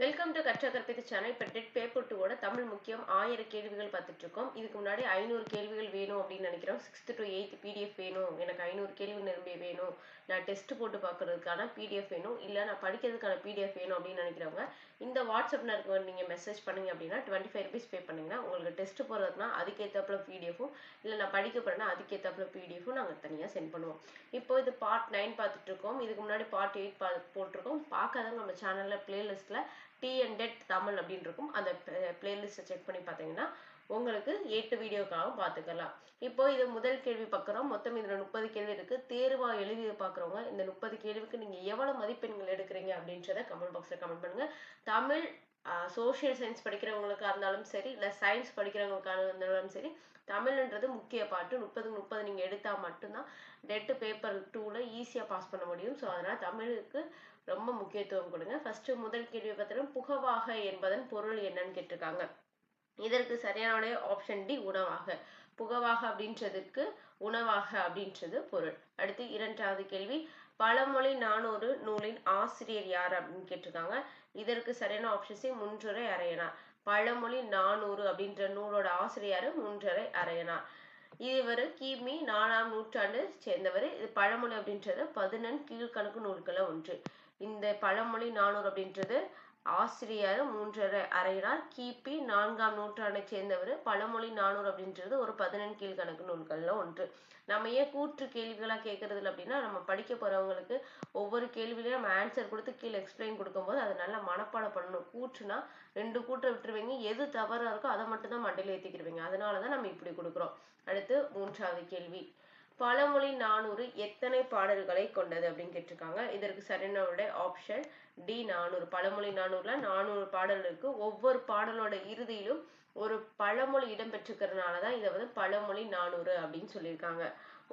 Welcome to கற்ற கற்பித்து channel. இப்போ டெட் பேப்பர் டூவோட தமிழ் முக்கியம். ஆயிரம் கேள்விகள் பார்த்துட்டு இருக்கோம் இதுக்கு முன்னாடி ஐநூறு கேள்விகள் வேணும் அப்படின்னு நினைக்கிறோம். சிக்ஸ்த் டு எயித் பிடிஎஃப் வேணும். எனக்கு ஐநூறு கேள்வி நிரம்பி வேணும். நான் டெஸ்ட் போட்டு பார்க்கறதுக்கான பிடிஎஃப் வேணும். இல்லை நான் படிக்கிறதுக்கான பிடிஎஃப் வேணும் அப்படின்னு நினைக்கிறவங்க இந்த வாட்ஸ்அப் நம்பருக்கு நீங்கள் மெசேஜ் பண்ணீங்க அப்படின்னா டுவெண்ட்டி ஃபைவ் ருபீஸ் பே பண்ணீங்கன்னா உங்களுக்கு டெஸ்ட் போகிறதுக்குனா அதுக்கேற்றாப்புல பிடிஎஃப்பும் இல்லை நான் படிக்க போகிறேன்னா அதுக்கேற்றாப்புல பிடிஎஃப்பும் நாங்கள் தனியாக சென்ட் பண்ணுவோம். இப்போ இது பார்ட் நைன் பார்த்துட்டு இருக்கோம் இதுக்கு முன்னாடி பார்ட் எயிட் பா போட்டிருக்கோம். பார்க்காதவங்க நம்ம சேனலில் பிளேலிஸ்ட்டில் டி அண்ட் டெட் தமிழ் அப்படின்னு இருக்கும் அந்த பிளேலிஸ்ட்டை செக் பண்ணி பார்த்தீங்கன்னா உங்களுக்கு எட்டு வீடியோக்காகவும் பார்த்துக்கலாம் இப்போ இது முதல் கேள்வி பார்க்குறோம் மொத்தம் இதில் முப்பது கேள்வி இருக்குது தேர்வாக எழுதி பார்க்குறவங்க இந்த முப்பது கேள்விக்கு நீங்கள் எவ்வளோ மதிப்பெண்கள் எடுக்கிறீங்க அப்படின்றத கமெண்ட் பாக்ஸில் கமெண்ட் பண்ணுங்கள் தமிழ் சோஷியல் சயின்ஸ் படிக்கிறவங்களுக்காக இருந்தாலும் சரி இல்லை சயின்ஸ் படிக்கிறவங்களுக்காக இருந்தாலும் சரி தமிழ்ன்றது முக்கிய பாட்டு. முப்பது முப்பது நீங்கள் எடுத்தால் மட்டும்தான் டெட்டு பேப்பர் டூவில் ஈஸியாக பாஸ் பண்ண முடியும். ஸோ அதனால் தமிழுக்கு ரொம்ப முக்கியத்துவம் கொடுங்க. ஃபர்ஸ்ட் முதல் கேள்வி பார்த்தீங்கன்னா புகவாக என்பதன் பொருள் என்னன்னு கேட்டிருக்காங்க. இதற்கு சரியான ஆப்ஷன் டி உணவாக. புகவாக அப்படின்றதுக்கு உணவாக அப்படின்றது பொருள். அடுத்து இரண்டாவது கேள்வி பழமொழி நானூறு நூலின் ஆசிரியர் யார் அப்படின்னு கேட்டிருக்காங்க. இதற்கு சரியான ஆப்ஷன் சி முன்றுரை அரையனார். பழமொழி நானூறு அப்படின்ற நூலோட ஆசிரியர் முன்றரை அரையனார். இவர் கிமி நாலாம் நூற்றாண்டு சேர்ந்தவர். இது பழமொழி அப்படின்றது பதினெண் கீழ்கணக்கு நூல்களை ஒன்று. இந்த பழமொழி நானூறு அப்படின்றது ஆசிரியர் மூன்றரை அறையினார் கிபி நான்காம் நூற்றாண்டை சேர்ந்தவர். பழமொழி நானூறு அப்படின்றது ஒரு பதினெண் கீழ்கணக்கு நூல்கள்ல ஒன்று. நம்ம ஏன் கூற்று கேள்விகளாக கேட்கறது அப்படின்னா நம்ம படிக்க போறவங்களுக்கு ஒவ்வொரு கேள்வியிலையும் நம்ம ஆன்சர் கொடுத்து கீழே எக்ஸ்பிளைன் கொடுக்கும்போது அதை நல்லா மனப்பாடம் பண்ணணும். கூற்றுனா ரெண்டு கூற்றை விட்டுருவீங்க. எது தவறா இருக்கோ அதை மட்டும் தான் மண்டையில ஏற்றிக்கிடுவீங்க அதனால தான் நம்ம இப்படி கொடுக்குறோம். அடுத்து மூன்றாவது கேள்வி. பழமொழி நானூறு எத்தனை பாடல்களை கொண்டது அப்படின்னு கேட்டிருக்காங்க. இதற்கு சரியான ஆப்ஷன் டி நானூறு. பழமொழி நானூறுல நானூறு பாடல் இருக்கு. ஒவ்வொரு பாடலோட இறுதியிலும் ஒரு பழமொழி இடம்பெற்றிருக்கிறதுனால தான் இதை வந்து பழமொழி நானூறு அப்படின்னு சொல்லியிருக்காங்க.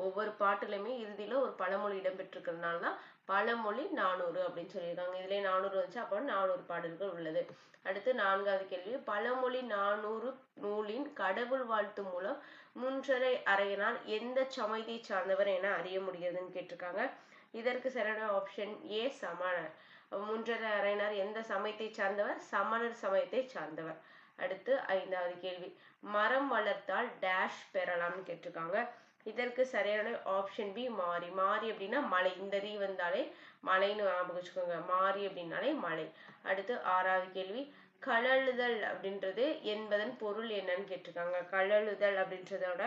ஒவ்வொரு பாட்டுலையுமே இறுதியில ஒரு பழமொழி இடம்பெற்றிருக்கிறதுனால தான் பழமொழி நானூறு அப்படின்னு சொல்லியிருக்காங்க. இதுல நானூறு வந்துச்சு. அப்போ நானூறு பாடல்கள் உள்ளது. அடுத்து நான்காவது கேள்வி. பழமொழி நானூறு நூலின் கடவுள் வாழ்த்து மூலம் முன்றரை அறையினால் எந்த சமயத்தை சார்ந்தவர் என அறிய முடிகிறதுன்னு கேட்டிருக்காங்க. இதற்கு சரியான ஆப்ஷன் ஏ சமணர். முன்றரை அறையினர் எந்த சமயத்தை சார்ந்தவர்? சமணர் சமயத்தை சார்ந்தவர். அடுத்து ஐந்தாவது கேள்வி. மரம் வளர்த்தால் டேஷ் பெறலாம்னு கேட்டிருக்காங்க. இதற்கு சரியான ஆப்ஷன் பி மாறி மாறி அப்படின்னா மலை. இந்த ரீ வந்தாலே மலைன்னு ஞாபகம் வச்சுக்கோங்க. மாறி அப்படின்னாலே மலை. அடுத்து ஆறாவது கேள்வி. கழலுதல் அப்படின்றது என்பதன் பொருள் என்னன்னு கேட்டிருக்காங்க. கழலுதல் அப்படின்றதோட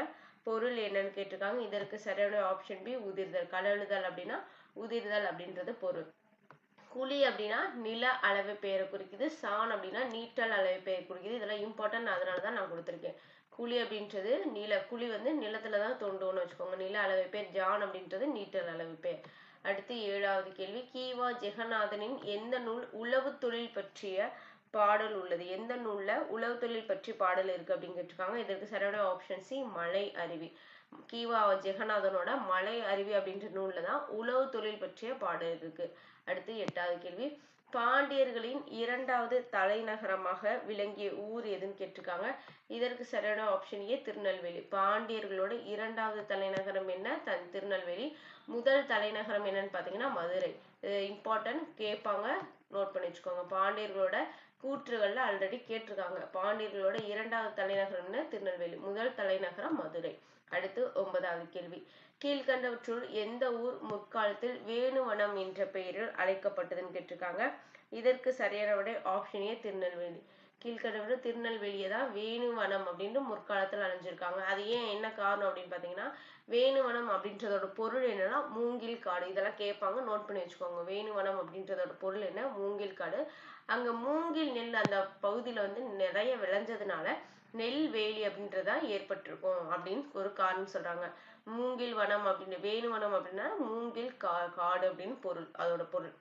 பொருள் என்னன்னு கேட்டிருக்காங்க. இதற்கு சரியான ஆப்ஷன் பி உதிர்தல். கழலுதல் அப்படின்னா உதிர்தல் அப்படின்றது பொருள். குழி அப்படின்னா நில அளவு பெயரை குறிக்குது. சான் அப்படின்னா நீட்டல் அளவு பெயர் குறிக்குது. இதெல்லாம் இம்பார்ட்டன்ட் அதனால தான் நான் கொடுத்துருக்கேன். குழி அப்படின்றது நில குழி வந்து நிலத்துல தான் தோண்டும்னு வச்சுக்கோங்க. நில அளவு பேர் ஜான் அப்படின்றது நீட்டல் அளவு பேர் அடுத்து ஏழாவது கேள்வி. கீவா ஜெகநாதனின் எந்த நூல் உளவு தொழில் பற்றிய பாடல் உள்ளது? எந்த நூல்ல உளவு தொழில் பற்றி பாடல் இருக்கு அப்படின்னு கேட்டிருக்காங்க. இதற்கு சரியான ஆப்ஷன் சி மலை அருவி கீவா ஜெகநாதனோட மலை அருவி அப்படின்ற நூல்ல தான் உழவு தொழில் பற்றிய பாடல் இருக்கு. அடுத்து எட்டாவது கேள்வி. பாண்டியர்களின் இரண்டாவது தலைநகரமாக விளங்கிய ஊர் எதுன்னு கேட்டிருக்காங்க. இதற்கு சரியான ஆப்ஷன் ஏ திருநெல்வேலி. பாண்டியர்களோட இரண்டாவது தலைநகரம் என்ன? தன் திருநெல்வேலி. முதல் தலைநகரம் என்னன்னு பார்த்தீங்கன்னா மதுரை. இம்பார்ட்டன்ட் கேட்பாங்க. நோட் பண்ணி வச்சுக்கோங்க. பாண்டியர்களோட கூற்றுகள்ல ஆல்ரெடி கேட்டிருக்காங்க. பாண்டியர்களோட இரண்டாவது தலைநகரம்னு திருநெல்வேலி. முதல் தலைநகரம் மதுரை. அடுத்து ஒன்பதாவது கேள்வி. கீழ்கண்டவற்றுள் எந்த ஊர் முற்காலத்தில் வேணுவனம் என்ற பெயரில் அழைக்கப்பட்டதுன்னு கேட்டிருக்காங்க. இதற்கு சரியான விட ஆப்ஷன் ஏ திருநெல்வேலி. கீழ்கண்டவற்று திருநெல்வேலியை தான் வேணுவனம் அப்படின்னு முற்காலத்தில் அணிஞ்சிருக்காங்க. அது ஏன் என்ன காரணம் அப்படின்னு பார்த்தீங்கன்னா வேணுவனம் அப்படின்றதோட பொருள் என்னன்னா மூங்கில் காடு. இதெல்லாம் கேட்பாங்க நோட் பண்ணி வச்சுக்கோங்க. வேணுவனம் அப்படின்றதோட பொருள் என்ன? மூங்கில் காடு. அங்கே மூங்கில் நெல் அந்த பகுதியில் வந்து நிறைய விளைஞ்சதுனால நெல் வேலி அப்படின்றதா ஏற்பட்டிருக்கும் அப்படின்னு ஒரு காரணம் சொல்றாங்க. மூங்கில் வனம் அப்படின்னு வேணுவனம் அப்படின்னா மூங்கில் கா காடு அப்படின்னு பொருள் அதோட பொருள்.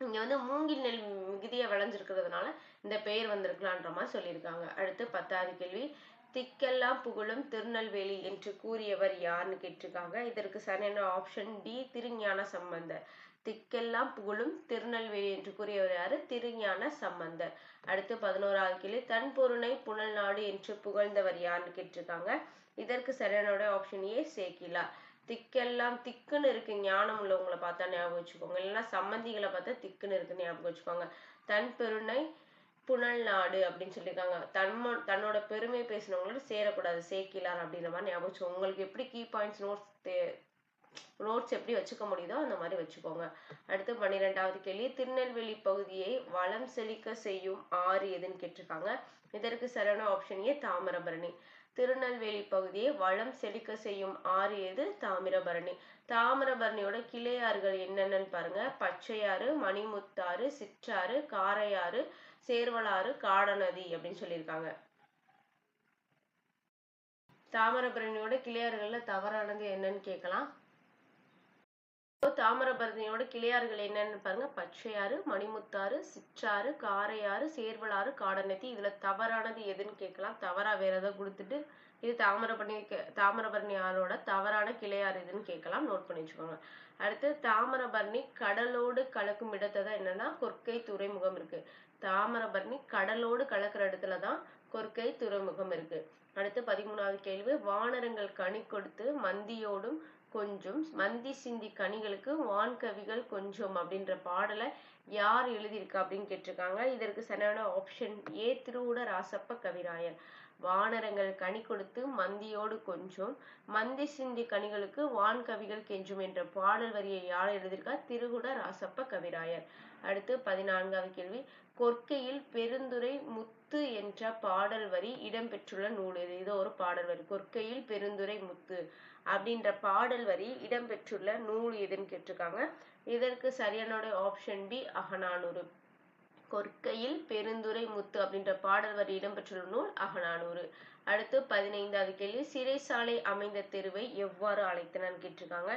இங்க வந்து மூங்கில் நெல் மிகுதியா விளைஞ்சிருக்கிறதுனால இந்த பெயர் வந்திருக்கலான்ற மாதிரி சொல்லியிருக்காங்க. அடுத்து பத்தாவது கேள்வி. திக்கெல்லாம் புகழும் திருநெல்வேலி என்று கூறியவர் யாருன்னு கேட்டிருக்காங்க. இதற்கு சரியான ஆப்ஷன் டி திருஞான சம்பந்தர். திக்கெல்லாம் புகழும் திருநெல்வேலி என்று கூறியவர் யாரு? திருஞான சம்பந்தர். அடுத்து பதினோராவது கேள்வி. தன் பொருணை புனல் நாடு என்று புகழ்ந்தவர் யாருன்னு கேட்டிருக்காங்க. இதற்கு சரியானோட ஆப்ஷன் ஏ சேக்கிலா. திக்கெல்லாம் திக்குன்னு இருக்கு ஞானம் உள்ளவங்களை பார்த்தா ஞாபகம் வச்சுக்கோங்க. இல்லைன்னா சம்மந்திகளை பார்த்தா திக்குன்னு இருக்குன்னு ஞாபகம் வச்சுக்கோங்க. தன் பெருனை புனல் நாடு அப்படின்னு சொல்லியிருக்காங்க. தன்மோ தன்னோட பெருமை பேசினவங்களோட சேரக்கூடாது சேர்க்கலாம் அப்படின்ற மாதிரி ஞாபகம் வச்சுக்கோங்க. உங்களுக்கு எப்படி key points notes the notes எப்படி வச்சுக்க முடியுதோ அந்த மாதிரி வச்சுக்கோங்க. அடுத்து பன்னிரெண்டாவது கேள்வி. திருநெல்வேலி பகுதியை வளம் செழிக்க செய்யும் ஆறு எதுன்னு கேட்டிருக்காங்க. இதற்கு சரியான ஆப்ஷன் ஏ தாமிரபரணி. திருநெல்வேலி பகுதியை வளம் செழிக்க செய்யும் ஆறு எது? தாமிரபரணி. தாமிரபரணியோட கிளையாறுகள் என்னென்னு பாருங்க. பச்சையாறு மணிமுத்தாறு சிற்றாறு காரையாறு சேர்வலாறு காடநதி அப்படின்னு சொல்லியிருக்காங்க. தாமிரபரணியோட கிளையாறுகள்ல தவறானது என்னன்னு கேட்கலாம். தாமிரபரணியோட கிளையாறுகள் என்னன்னு பாருங்க. பச்சையாறு மணிமுத்தாறு சிற்றாறு காரையாறு சேர்வலாறு காடநத்தி. இதுல தவறானது எதுன்னு கேட்கலாம். தவறா வேற ஏதாவது கொடுத்துட்டு இது தாமிரபரணி தாமிரபரணி ஆறோட தவறான கிளையாறு எதுன்னு கேட்கலாம். நோட் பண்ணி வச்சுக்கோங்க. அடுத்து தாமிரபரணி கடலோடு கலக்கும் இடத்தை தான் என்னன்னா கொற்கை துறைமுகம் இருக்கு. தாமிரபரணி கடலோடு கலக்கிற இடத்துல தான் கொற்கை துறைமுகம் இருக்கு. அடுத்து பதிமூணாவது கேள்வி வானரங்கள் கனி கொடுத்து மந்தியோடும் கொஞ்சம் மந்தி சிந்தி கனிகளுக்கு வான்கவிகள் கொஞ்சம் அப்படின்ற பாடலை யார் எழுதியிருக்கா அப்படின்னு கேட்டிருக்காங்க. இதற்கு சரியான ஆப்ஷன் ஏ திருவுட ராசப்ப கவிராயர். வானரங்கள் கனி கொடுத்து மந்தியோடு கொஞ்சம் மந்தி சிந்தி கனிகளுக்கு வான் கவிகள் கெஞ்சும் என்ற பாடல் வரியை யார் எழுதியிருக்கா? திருகுட ராசப்ப கவிராயர். அடுத்து பதினான்காவது கேள்வி. கொற்கையில் பெருந்துரை முத்து என்ற பாடல் வரி இடம்பெற்றுள்ள நூல் இது இது ஒரு பாடல் வரி. கொற்கையில் பெருந்துரை முத்து அப்படின்ற பாடல் வரி இடம்பெற்றுள்ள நூல் எதுன்னு கேட்டிருக்காங்க. இதற்கு சரியான ஆப்ஷன் பி அகநானூறு. கொற்கையில் பெருந்துரை முத்து அப்படின்ற பாடல் வரி இடம்பெற்றுள்ள நூல் அகநானூறு. அடுத்து பதினைந்தாவது கேள்வி சிறைசாலை அமைந்த தெருவை எவ்வாறு அழைத்தனன்னு கேட்டிருக்காங்க.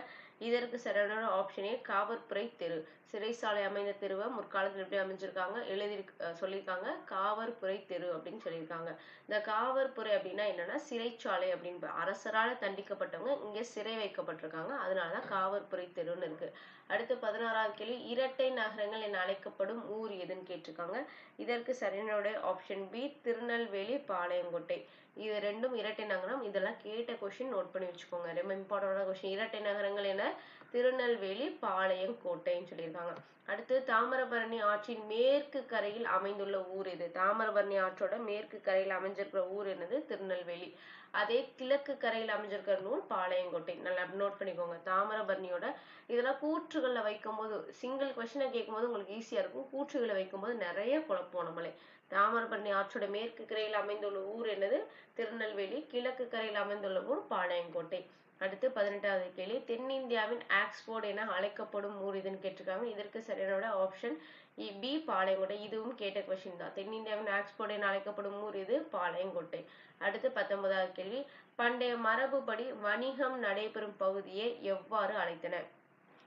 இதற்கு சரியான ஆப்ஷனே காவற்புரை தெரு. சிறைசாலை அமைந்த தெருவை முற்காலத்தில் எப்படி அமைஞ்சிருக்காங்க? எழுதி சொல்லியிருக்காங்க. காவற்புரை தெரு அப்படின்னு சொல்லியிருக்காங்க. இந்த காவற்புரை அப்படின்னா என்னன்னா சிறைச்சாலை அப்படின்னு அரசரால் தண்டிக்கப்பட்டவங்க இங்கே சிறை வைக்கப்பட்டிருக்காங்க. அதனால தான் காவற்புரை தெருன்னு இருக்கு. அடுத்து பதினாறாவது கேள்வி இரட்டை நகரங்கள் என அழைக்கப்படும் ஊர் எதுன்னு கேட்டிருக்காங்க. இதற்கு சரியான ஆப்ஷன் பி திருநெல்வேலி பாளையங்கோட்டை. இது ரெண்டும் இரட்டை நகரம். இதெல்லாம் கேட்ட கொஸ்டின் நோட் பண்ணி வச்சுக்கோங்க. ரொம்ப இம்பார்ட்டன்டான கொஸ்டின் இரட்டை நகரங்கள் என திருநெல்வேலி பாளையம் கோட்டைன்னு சொல்லியிருக்காங்க. அடுத்து தாமிரபரணி ஆற்றின் மேற்கு கரையில் அமைந்துள்ள ஊர் இது. தாமிரபரணி ஆற்றோட மேற்கு கரையில் அமைஞ்சிருக்கிற ஊர் என்னது? திருநெல்வேலி. அதே கிழக்கு கரையில் அமைஞ்சிருக்கிற நூல் பாளையங்கோட்டை. நல்லா நோட் பண்ணிக்கோங்க. தாமிரபரணியோட இதெல்லாம் கூற்றுகளில் வைக்கும் போது சிங்கிள் கொஸ்டினை கேட்கும் போது உங்களுக்கு ஈஸியாக இருக்கும். கூற்றுகளை வைக்கும்போது நிறைய குழப்பம் நம்மளே. தாமிரபரணி ஆற்றோட மேற்கு கரையில் அமைந்துள்ள ஊர் என்னது? திருநெல்வேலி. கிழக்கு கரையில் அமைந்துள்ள ஊர் பாளையங்கோட்டை. அடுத்து பதினெட்டாவது கேள்வி. தென்னிந்தியாவின் ஆக்ஸ்போர்ட் என அழைக்கப்படும் ஊர் இதுன்னு கேட்டிருக்காங்க. இதற்கு சரியான ஆப்ஷன் பி பாளையங்கோட்டை. இதுவும் கேட்ட கொஸ்டின் தான். தென்னிந்தியாவின் ஆக்ஸ்போர்ட் என அழைக்கப்படும் ஊர் இது பாளையங்கோட்டை. அடுத்து பத்தொன்பதாவது கேள்வி. பண்டைய மரபுப்படி வணிகம் நடைபெறும் பகுதியை எவ்வாறு அழைத்தனர்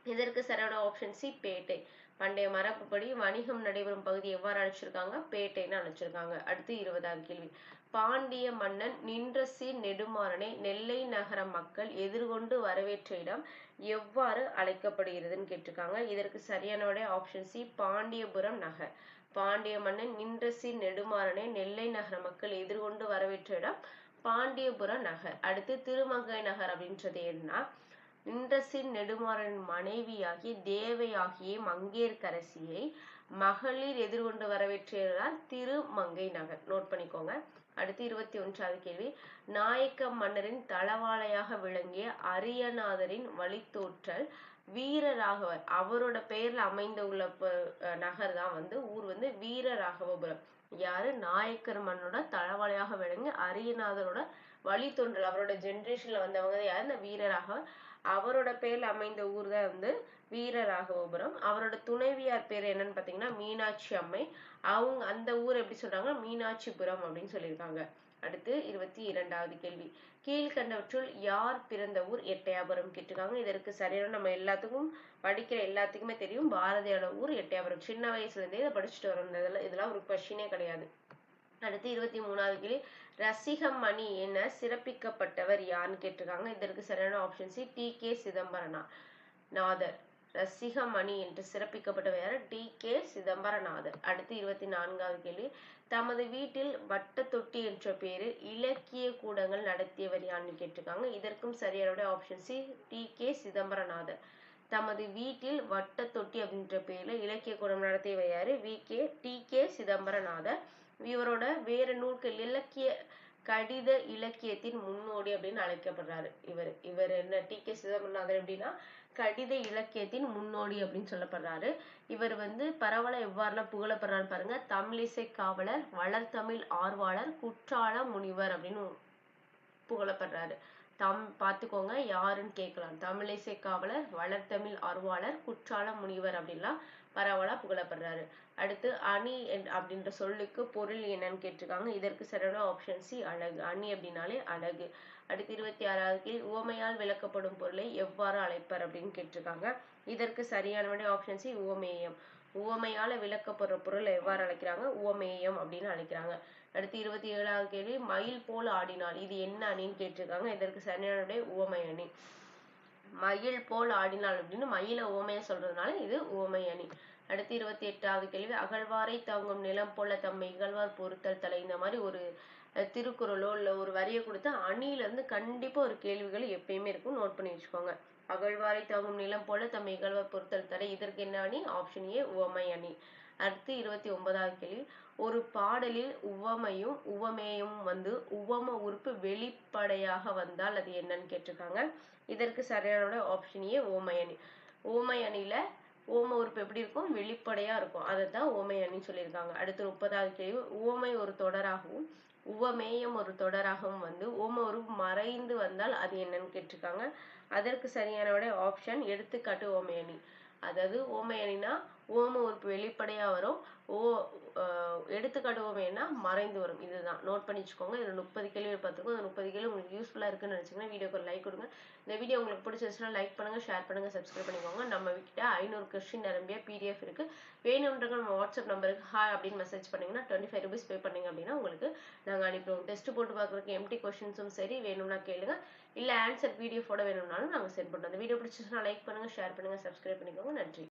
இதற்கு சரியான ஆப்ஷன் சி பேட்டை. பண்டைய மரபுப்படி வணிகம் நடைபெறும் பகுதி எவ்வாறு அழைச்சிருக்காங்க? பேட்டைன்னு அழைச்சிருக்காங்க. அடுத்து இருபதாவது கேள்வி. பாண்டிய மன்னன் நின்றசி நெடுமாறனை நெல்லை நகர மக்கள் எதிர்கொண்டு வரவேற்ற இடம் எவ்வாறு அழைக்கப்படுகிறதுன்னு கேட்டிருக்காங்க. இதற்கு சரியானவுடைய ஆப்ஷன் சி பாண்டியபுரம் நகர். பாண்டிய மன்னன் நின்றசி நெடுமாறனை நெல்லை நகர மக்கள் எதிர்கொண்டு வரவேற்ற இடம் பாண்டியபுரம் நகர். அடுத்து திருமங்கை நகர் அப்படின்றது என்ன நின்றசின் நெடுமாறன் மனைவியாகி தேவையாகிய மங்கையர்கரசியை மகளிர் எதிர்கொண்டு வரவேற்றால் திருமங்கை நகர். நோட் பண்ணிக்கோங்க. அடுத்து இருபத்தி ஒன்றாவது கேள்வி. நாயக்க மன்னரின் தளவாளையாக விளங்கிய அரியநாதரின் வழித்தோற்றல் வீரராகவர் அவரோட பெயர்ல அமைந்த உள்ள நகர் தான் வந்து ஊர் வந்து வீரராகவபுரம். யாரு? நாயக்கர் மன்னோட தளவாளையாக விளங்கி அரியநாதரோட வழித்தோன்றல். அவரோட ஜென்ரேஷன்ல வந்தவங்க யாரு? இந்த வீரராக அவரோட பேர்ல அமைந்த ஊர் தான் வந்து வீரராகவபுரம். அவரோட துணைவியார் பேர் என்னன்னு பாத்தீங்கன்னா மீனாட்சி அம்மை. அவங்க அந்த ஊர் எப்படி சொல்றாங்க? மீனாட்சிபுரம் அப்படின்னு சொல்லியிருக்காங்க. அடுத்து இருபத்தி இரண்டாவது கேள்வி. கீழ்கண்டவற்றுள் யார் பிறந்த ஊர்? எட்டயாபுரம் கேட்டிருக்காங்க. இதற்கு சரியான நம்ம எல்லாத்துக்கும் படிக்கிற எல்லாத்துக்குமே தெரியும். பாரதியோட ஊர் எட்டயாபுரம். சின்ன வயசுல இருந்தே இதை படிச்சுட்டு வரோம் இதெல்லாம் இதெல்லாம் ஒரு கொஷினே கிடையாது. அடுத்து இருபத்தி மூணாவது கேள்வி. ரசிகமணி என சிறப்பிக்கப்பட்டவர் யாருன்னு கேட்டிருக்காங்க. இதற்கு சரியான option C T K Chidambaranathar Rasikamani என்று சிறப்பிக்கப்பட்டவர் யார்? டி கே சிதம்பரநாதர் அடுத்து இருபத்தி நான்காவது கேள்வி. தமது வீட்டில் வட்ட தொட்டி என்ற பெயரில் இலக்கிய கூடங்கள் நடத்தியவர் யாருன்னு கேட்டிருக்காங்க. இதற்கும் சரியான option C T K Chidambaranathar தமது வீட்டில் வட்ட தொட்டி அப்படின்ற பேர்ல இலக்கிய கூடம் நடத்தியவர் யாரு? V K T K Chidambaranathar இவரோட வேறு நூல்கள் இலக்கிய கடித இலக்கியத்தின் முன்னோடி அப்படின்னு அழைக்கப்படுறாரு இவர். இவர் என்ன டி கே சிதம்பரநாதர் எப்படின்னா கடித இலக்கியத்தின் முன்னோடி அப்படின்னு சொல்லப்படுறாரு. இவர் வந்து பரவல எவ்வாறுலாம் புகழப்படுறாரு பாருங்க. தமிழிசை காவலர் வளர்தமிழ் ஆர்வலர் குற்றால முனிவர் அப்படின்னு புகழப்படுறாரு தம் பார்த்துக்கோங்க யாருன்னு கேட்கலாம். தமிழிசை காவலர் வளர்தமிழ் ஆர்வலர் குற்றால முனிவர் அப்படின்லாம் பரவலா புகழப்படுறாரு. அடுத்து அணி என்- அப்படின்ற சொல்லுக்கு பொருள் என்னன்னு கேட்டிருக்காங்க. இதற்கு சரியான ஆப்ஷன் சி அழகு. அணி அப்படின்னாலே அழகு. அடுத்து இருபத்தி ஆறாவது கீழ் உவமையால் விளக்கப்படும் பொருளை எவ்வாறு அழைப்பர் அப்படின்னு கேட்டிருக்காங்க. இதற்கு சரியான ஆப்ஷன் சி உவமேயம். உவமையால விளக்கப்படுற பொருளை எவ்வாறு அழைக்கிறாங்க? உவமேயம் அப்படின்னு அழைக்கிறாங்க. அடுத்து இருபத்தி ஏழாவது கேள்வி மயில் போல் ஆடினால் இது என்ன அணின்னு கேட்டிருக்காங்க. இதற்கு சரியான உவமை அணி. மயில் போல் ஆடினாள் அப்படின்னு மயில உவமைய சொல்றதுனால இது உவமை அணி. அடுத்து இருபத்தி எட்டாவது கேள்வி அகழ்வாரை தாங்கும் நிலம் போல தம்மை இகழ்வார் பொறுத்தல் தலை. இந்த மாதிரி ஒரு திருக்குறளோ இல்ல ஒரு வரியை கொடுத்து அணில இருந்து கண்டிப்பா ஒரு கேள்விகள் எப்பயுமே இருக்கும். நோட் பண்ணி வச்சுக்கோங்க. அகழ்வாரை தாங்கும் நிலம் போல தம்மை இகழ்வார் பொறுத்தல் தலை. இதற்கு என்ன அணி? ஆப்ஷன் ஏ உவமை அணி. அடுத்து இருபத்தி ஒன்பதாவது கேள்வி ஒரு பாடலில் உவமையும் உவமேயும் வந்து உவம உறுப்பு வெளிப்படையாக வந்தால் அது என்னன்னு கேட்டிருக்காங்க. இதற்கு சரியான ஆப்ஷன் ஏ ஓமை அணி ஓம உறுப்பு எப்படி இருக்கும்? வெளிப்படையா இருக்கும். அதை தான் ஓமை அணின்னு சொல்லியிருக்காங்க. அடுத்து முப்பதாவது கேள்வி. உவமை ஒரு தொடராகவும் உவமேயம் ஒரு தொடராகவும் வந்து ஓம உறுப்பு மறைந்து வந்தால் அது என்னன்னு கேட்டிருக்காங்க. அதற்கு சரியான ஆப்ஷன் எடுத்துக்காட்டு ஓமை அதாவது ஓமை ஓம உறுப்பு வெளிப்படையா வரும். ஓ எடுத்துக்காட்டுவோம் மறைந்து வரும். இதுதான். நோட் பண்ணி வச்சுக்கோங்க. இதில் முப்பது கேள்வி பார்த்துருக்கோம் இந்த முப்பது கேள்வி உங்களுக்கு யூஸ்ஃபுல்லாக இருக்குன்னு நினைச்சீங்கன்னா வீடியோக்கு ஒரு லைக் கொடுங்க. இந்த வீடியோ உங்களுக்கு பிடிச்சிருச்சுன்னா லைக் பண்ணுங்கள் ஷேர் பண்ணுங்கள் சப்ஸ்கிரைப் பண்ணிக்கோங்க. நம்ம கிட்ட ஐநூறு கொஸ்டின் நிரம்பிய பிடிஎஃப் இருக்குது வேணுன்றவங்க நம்ம வாட்ஸ்அப் நம்பருக்கு ஹாய் அப்படின்னு மெசேஜ் பண்ணிங்கன்னா டுவெண்ட்டி ஃபைவ் ருபீஸ் பே பண்ணிங்க அப்படின்னா உங்களுக்கு நாங்கள் அனுப்பிடுவோம். டெஸ்ட் போட்டு பார்க்குறதுக்கு எம்டி கொஷின்ஸும் சரி வேணும்னா கேளுங்க. இல்லை ஆன்சர் பிடிஎஃபோட வேணும்னாலும் நாங்கள் சென்ட் பண்ணுறோம் அந்த வீடியோ பிடிச்சிருச்சுன்னா லைக் பண்ணுங்கள் ஷேர் பண்ணுங்கள் சப்ஸ்கிரைப் பண்ணிக்கோங்க. நன்றி.